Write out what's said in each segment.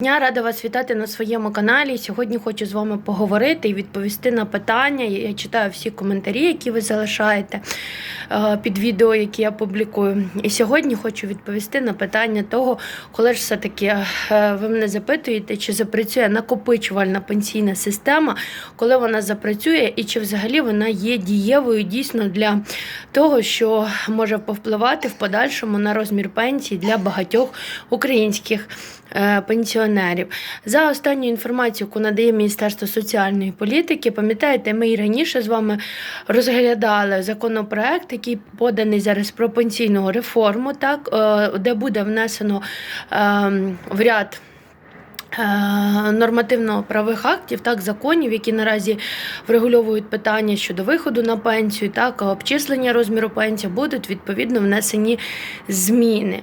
Дня рада вас вітати на своєму каналі. Сьогодні хочу з вами поговорити і відповісти на питання. Я читаю всі коментарі, які ви залишаєте е, під відео, які я публікую. І сьогодні хочу відповісти на питання того, коли ж все-таки е, ви мене запитуєте, чи запрацює накопичувальна пенсійна система, коли вона запрацює, і чи взагалі вона є дієвою дійсно для того, що може повпливати в подальшому на розмір пенсії для багатьох українських пенсіонерів. За останню інформацію, яку надає Міністерство соціальної політики, пам'ятаєте, ми і раніше з вами розглядали законопроект, який поданий зараз про пенсійну реформу, так, е, де буде внесено е, в ряд. Е, Нормативно-правових актів, так, законів, які наразі врегульовують питання щодо виходу на пенсію, так, обчислення розміру пенсії, будуть відповідно внесені зміни.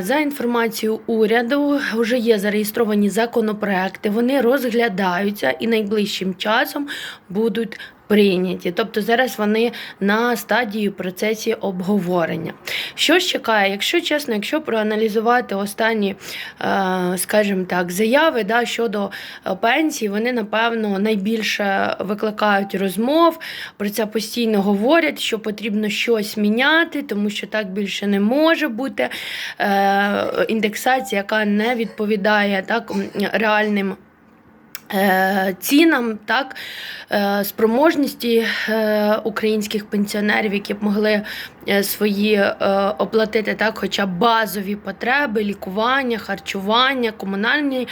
За інформацією уряду, вже є зареєстровані законопроекти, вони розглядаються і найближчим часом будуть прийняті. Тобто зараз вони на стадії процесі обговорення. Що ж чекає, якщо чесно, якщо проаналізувати останні, е, скажімо так, заяви да, щодо е, пенсії, вони напевно найбільше викликають розмов. Про це постійно говорять, що потрібно щось міняти, тому що так більше не може бути. Е, Індексація, яка не відповідає так реальним. Е, Цінам, так, е, спроможності е, українських пенсіонерів, які б могли свої оплатити так, хоча б базові потреби, лікування, харчування, комунальні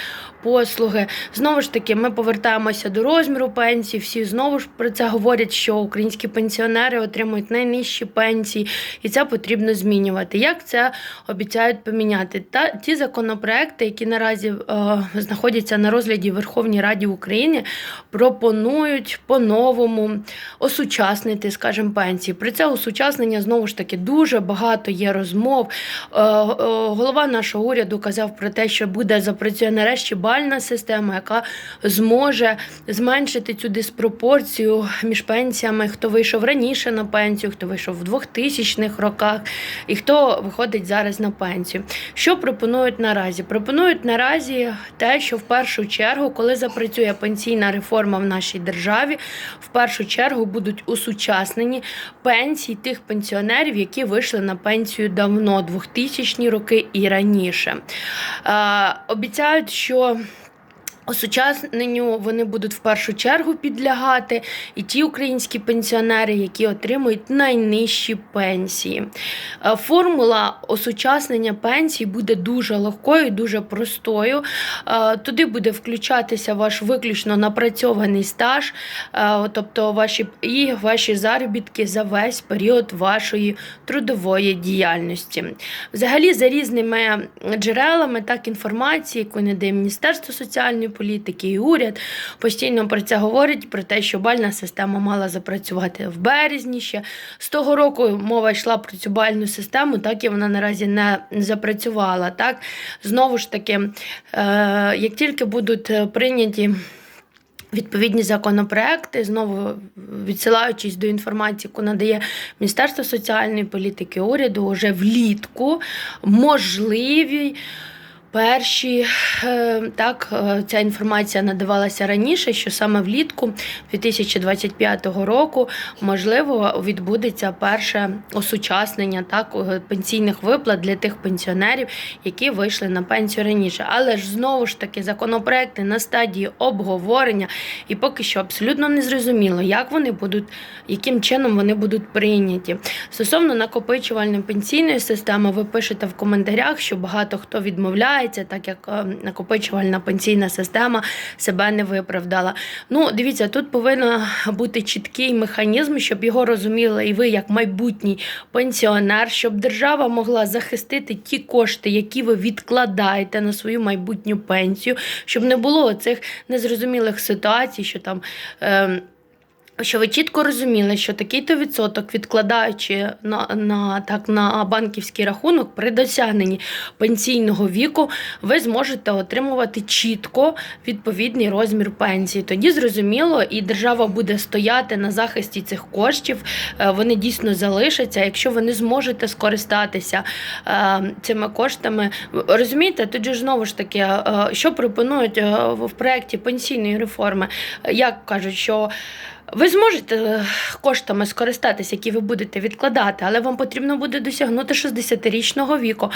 послуги. Знову ж таки, ми повертаємося до розміру пенсії. Всі знову ж про це говорять, що українські пенсіонери отримують найнижчі пенсії, і це потрібно змінювати. Як це обіцяють поміняти? Та ті законопроекти, які наразі е, знаходяться на розгляді Верховній Раді України, пропонують по-новому осучаснити, скажімо, пенсії. При це осучаснення знову ж таки дуже багато є розмов. Е, е, голова нашого уряду казав про те, що буде запрацює нарешті бальна система, яка зможе зменшити цю диспропорцію між пенсіями, хто вийшов раніше на пенсію, хто вийшов в 2000-х роках і хто виходить зараз на пенсію. Що пропонують наразі? Пропонують наразі те, що в першу чергу, коли запрацює пенсійна реформа в нашій державі, в першу чергу будуть усучаснені пенсії тих пенсіонерів, які вийшли на пенсію давно, 2000-ні роки і раніше. Е, обіцяють, що Осучасненню вони будуть в першу чергу підлягати і ті українські пенсіонери, які отримують найнижчі пенсії. Е, Формула осучаснення пенсій буде дуже легкою, дуже простою. Е, Туди буде включатися ваш виключно напрацьований стаж, е, тобто ваші і ваші заробітки за весь період вашої трудової діяльності. Взагалі, за різними джерелами, так інформації, яку надає Міністерство соціальної політики і уряд, постійно про це говорять, про те, що бальна система мала запрацювати в березні ще. З того року мова йшла про цю бальну систему, так і вона наразі не запрацювала. Так? Знову ж таки, е, як тільки будуть е, прийняті. Відповідні законопроекти, знову відсилаючись до інформації, яку надає Міністерство соціальної політики уряду, вже влітку можливі. Перші е, так, е, ця інформація надавалася раніше, що саме влітку 2025 року можливо відбудеться перше осучаснення так, е, пенсійних виплат для тих пенсіонерів, які вийшли на пенсію раніше. Але ж знову ж таки законопроекти на стадії обговорення, і поки що абсолютно не зрозуміло, як вони будуть, яким чином вони будуть прийняті. Стосовно накопичувальної пенсійної системи, ви пишете в коментарях, що багато хто відмовляється, так як е, накопичувальна пенсійна система себе не виправдала. Ну, дивіться, тут повинен бути чіткий механізм, щоб його розуміли і ви, як майбутній пенсіонер, щоб держава могла захистити ті кошти, які ви відкладаєте на свою майбутню пенсію, щоб не було цих незрозумілих ситуацій, що там. Е, Що ви чітко розуміли, що такий-то відсоток, відкладаючи на, на, так, на банківський рахунок при досягненні пенсійного віку, ви зможете отримувати чітко відповідний розмір пенсії. Тоді зрозуміло, і держава буде стояти на захисті цих коштів. е, Вони дійсно залишаться. Якщо ви не зможете скористатися е, цими коштами, розумієте, тоді ж знову ж таки, е, що пропонують в проєкті пенсійної реформи, як кажуть, що. Ви зможете е, коштами скористатися, які ви будете відкладати, але вам потрібно буде досягнути 60-річного віку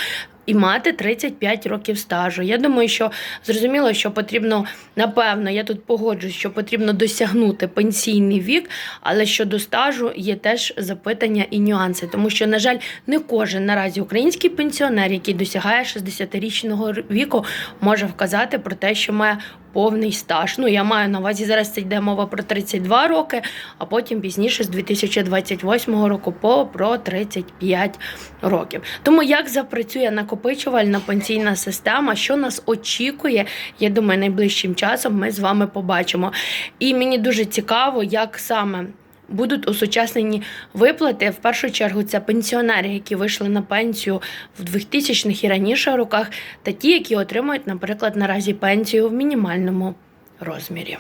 і мати 35 років стажу. Я думаю, що зрозуміло, що потрібно, напевно, я тут погоджуюсь, що потрібно досягнути пенсійний вік, але щодо стажу є теж запитання і нюанси, тому що, на жаль, не кожен наразі український пенсіонер, який досягає 60-річного віку, може вказати про те, що має повний стаж. Ну, я маю на увазі зараз це йде мова про 32 роки, а потім пізніше з 2028 року по про 35 років. Тому як запрацює накопичувальна пенсійна система, що нас очікує, я думаю, найближчим часом ми з вами побачимо. І мені дуже цікаво, як саме. Будуть осучаснені виплати. В першу чергу це пенсіонери, які вийшли на пенсію в 2000-х і раніше роках, та ті, які отримують, наприклад, наразі пенсію в мінімальному розмірі.